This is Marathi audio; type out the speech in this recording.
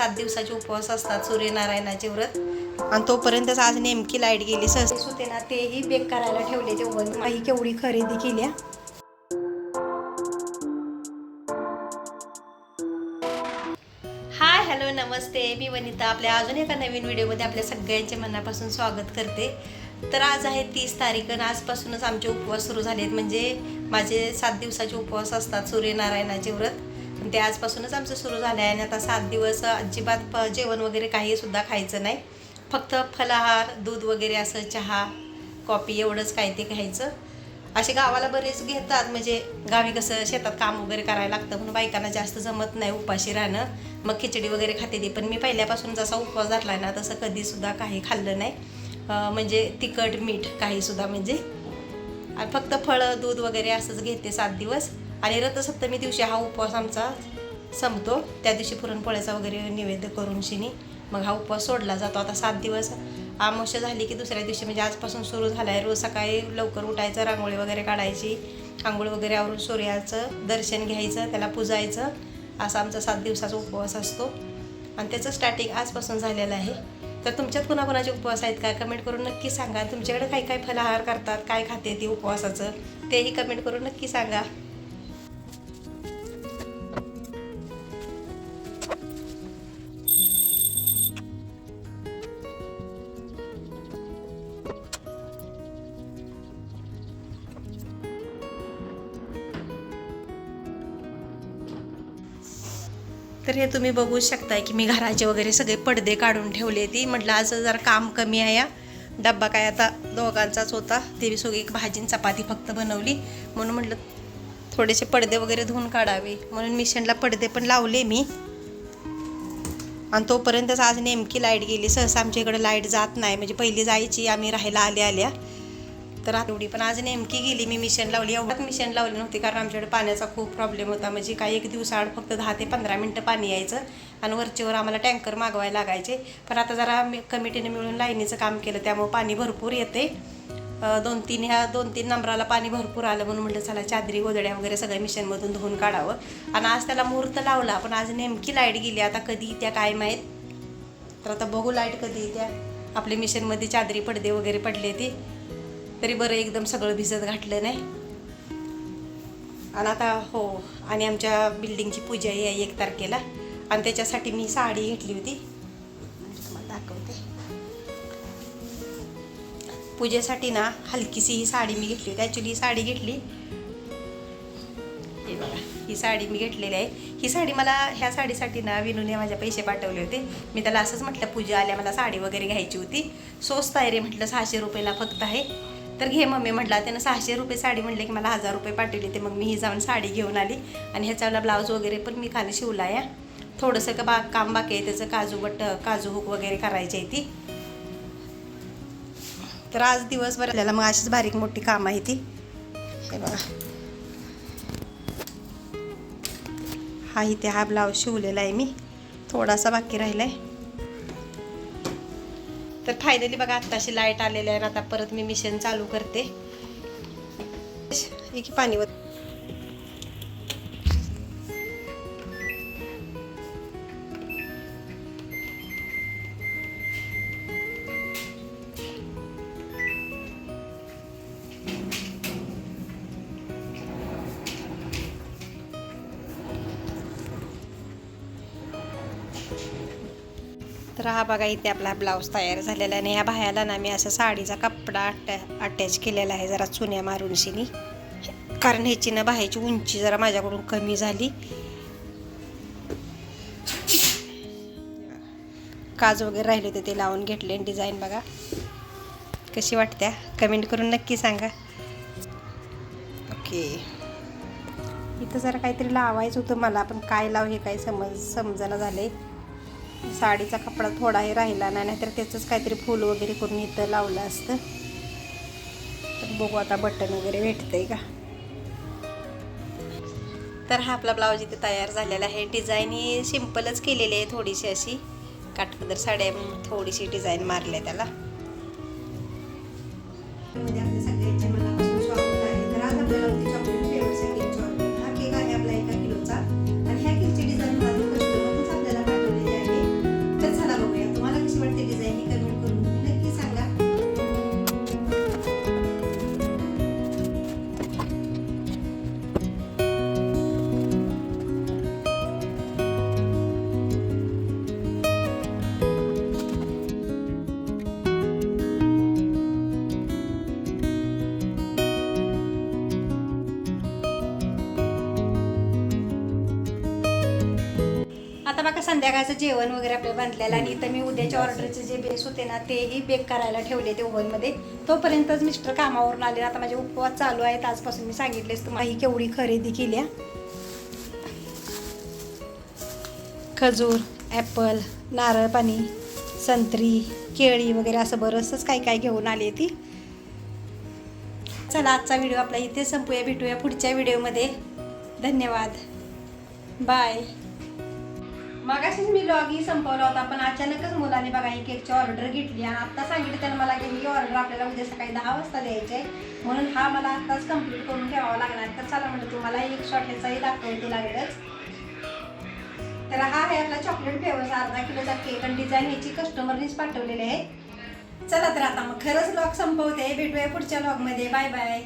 सात दिवसाचे उपवास असतात सूर्यनारायणाचे व्रत. आणि तोपर्यंतच आज नेमकी लाइट गेली सहज होते ना तेही बेक करायला ठेवले तेव्हा काही केवढी खरेदी केली आहे. हाय हॅलो नमस्ते. मी वनिता आपल्या अजून एका नवीन व्हिडिओमध्ये आपल्या सगळ्यांचे मनापासून स्वागत करते. तर आज आहे तीस तारीख आणि आजपासूनच आमचे उपवास सुरू झाले आहेत म्हणजे माझे सात दिवसाचे उपवास असतात सूर्यनारायणाचे व्रत. ते आजपासूनच आमचं सुरू झालं आहे आणि आता सात दिवस अजिबात प जेवण वगैरे काही सुद्धा खायचं नाही. फक्त फलाहार दूध वगैरे असं चहा कॉफी एवढंच काय ते घ्यायचं असे गावाला बरेच घेतात म्हणजे गावी कसं शेतात काम वगैरे करायला लागतं म्हणून बायकांना जास्त जमत नाही उपाशी राहणं. मग खिचडी वगैरे खाते ती पण मी पहिल्यापासून जसा उपवास धरला ना तसं कधीसुद्धा काही खाल्लं नाही. म्हणजे तिखट मीठ काहीसुद्धा म्हणजे. फक्त फळं दूध वगैरे असंच घेते सात दिवस. आणि रथसप्तमी दिवशी हा उपवास आमचा संपतो. त्या दिवशी पुरणपोळ्याचा वगैरे नैवेद्य करून शिनी मग हा उपवास सोडला जातो. आता सात दिवस आमोशा झाली की दुसऱ्या दिवशी म्हणजे आजपासून सुरू झाला आहे रोज सकाळी लवकर उठायचं रांगोळी वगैरे काढायची आंघोळ वगैरे आवरून सूर्याचं दर्शन घ्यायचं त्याला पुजायचं. असा आमचा सात दिवसाचा उपवास असतो. आणि त्याचं स्टार्टिंग आजपासून झालेलं आहे. तर तुमच्यात कोणाकोणाचे उपवास आहेत का? कमेंट करून नक्की सांगा. तुमच्याकडे काय काय फलाहार करतात? काय खाते ते उपवासाचं? तेही कमेंट करून नक्की सांगा. तर हे तुम्ही बघू शकताय की मी घराचे वगैरे सगळे पडदे काढून ठेवले ती. म्हटलं आज जरा काम कमी आहे या डब्बा काय आता दोघांचाच होता. ते सगळी भाजी आणि चपाती फक्त बनवली. म्हणून म्हटलं थोडेसे पडदे वगैरे धुवून काढावे. म्हणून मिशनला पडदे पण लावले मी. आणि तोपर्यंतच आज नेमकी लाइट गेली. सहसा आमच्या इकडे लाइट जात नाही. म्हणजे पहिली जायची आम्ही राहायला आल्या आल्या. तर एवढी पण आज नेमकी गेली. मी मिशन लावली. एवढ्यात मिशन लावली नव्हती कारण आमच्याकडे पाण्याचा खूप प्रॉब्लेम होता. म्हणजे काही एक दिवसाआड फक्त दहा ते पंधरा मिनटं पाणी यायचं आणि वरचेवर आम्हाला टँकर मागवायला लागायचे. पण आता जरा मी कमिटीने मिळून लाईनीचं काम केलं. त्यामुळे पाणी भरपूर येते दोन तीन ह्या दोन तीन नंबराला पाणी भरपूर आलं म्हणून म्हटलं चला चादरी गोदड्या वगैरे सगळं मिशनमधून धुवून काढावं. आणि आज त्याला मुहूर्त लावला. पण आज नेमकी लाइट गेली. आता कधी त्या काय माहीत? तर आता बघू लाइट कधी येत्या. आपल्या मिशनमध्ये चादरी पडदे वगैरे पडले ते. तरी बरं एकदम सगळं भिजत घातलं नाही. आणि आता हो आणि आमच्या बिल्डिंगची पूजा आहे एक तारखेला. आणि त्याच्यासाठी मी साडी घेतली होती. म्हणजे तुम्हाला दाखवते. पूजेसाठी ना हलकीशी ही साडी मी घेतली होती. ॲक्च्युली ही साडी घेतली. हे बघा ही साडी मी घेतलेली आहे. ही साडी मला ह्या साडीसाठी ना विनूने माझ्या पैसे पाठवले होते. मी त्याला असंच म्हटलं पूजा आल्या मला साडी वगैरे घ्यायची होती. स्वस्त आहे रे म्हटलं सहाशे रुपयाला फक्त आहे. तर घे मम्मी म्हटला त्यानं सहाशे रुपये साडी म्हटले की मला हजार रुपये पाठवले ते. मग मी ही जाऊन साडी घेऊन आली. आणि ह्याच्याला ब्लाऊज वगैरे पण मी खाली शिवला आहे. थोडंसं का बा काम बाकी आहे त्याचं काजू बट काजू हुक वगैरे करायची आहे ती. तर आज दिवसभर आपल्याला मग अशीच बारीक मोठी काम आहे ती. हे बघा. हा इथे हा ब्लाऊज शिवलेला आहे मी. थोडासा बाकी राहिला आहे तर फायनली बघा आत्ताशी लाइट आलेली आहे. आता परत मी मिशन चालू करते. हे पाणी तर हा बघा इथे आपला ब्लाऊज तयार झालेला आहे आणि ह्या बाह्याला ना मी असं साडीचा कपडा अटॅ अटॅच केलेला आहे जरा चुन्या मारून शिनी. कारण ह्याची ना बाह्याची उंची जरा माझ्याकडून कमी झाली. काज वगैरे राहिले होते ते लावून घेतले डिझाईन बघा. कशी वाटत्या कमेंट करून नक्की सांगा. ओके. इथं जरा काहीतरी लावायचं होतं मला पण काय लाव हे काही समज समजना झाले साडीचा कपडा थोडाही राहिला नाही नाहीतर त्याचंच काहीतरी फूल वगैरे करून इथं लावलं असतं. तर बघू आता बटन वगैरे भेटतंय का? तर हा आपला ब्लाऊज इथे तयार झालेला आहे. डिझाईन ही सिम्पलच केलेली आहे थोडीशी अशी. काठपदर साड्या थोडीशी डिझाईन मारली आहे त्याला. आता बघा संध्याकाळचं जेवण वगैरे आपल्या बांधलेलं आणि इथं मी उद्याच्या ऑर्डरचे जे बेस होते ना तेही बेक करायला ठेवले ते ओव्हनमध्ये तोपर्यंतच मिस्टर कामावरून आले. आता माझे उपवास चालू आहेत. आजपासून मी सांगितलेच तुम्हाला ही केवढी खरेदी केली आहे. खजूर ॲपल नारळ पाणी संत्री केळी वगैरे असं बरंचसंच काय काय घेऊन आली ती. चला आजचा व्हिडिओ आपला इथे संपूया. भेटूया पुढच्या व्हिडिओमध्ये. धन्यवाद. बाय. मगाशीच मी लॉगी संपवला होता पण अचानकच मुलाने बघा ही केकची ऑर्डर घेतली आणि आत्ता सांगितलं त्यानं मला की ही ऑर्डर आपल्याला उद्या सकाळी दहा वाजता द्यायची आहे. म्हणून हा मला आत्ताच कंप्लीट करून ठेवावा लागणार तर चला म्हणजे तुम्हाला एक शॉट ह्याचाही तुला लागेलच तर हा आहे आपला चॉकलेट फ्लेवरचा अर्धा किलोचा केक आणि डिझाईन ह्याची कस्टमरनीच पाठवलेली आहे. चला तर आता मग खरंच लॉग संपवते. भेटूया पुढच्या लॉगमध्ये बाय बाय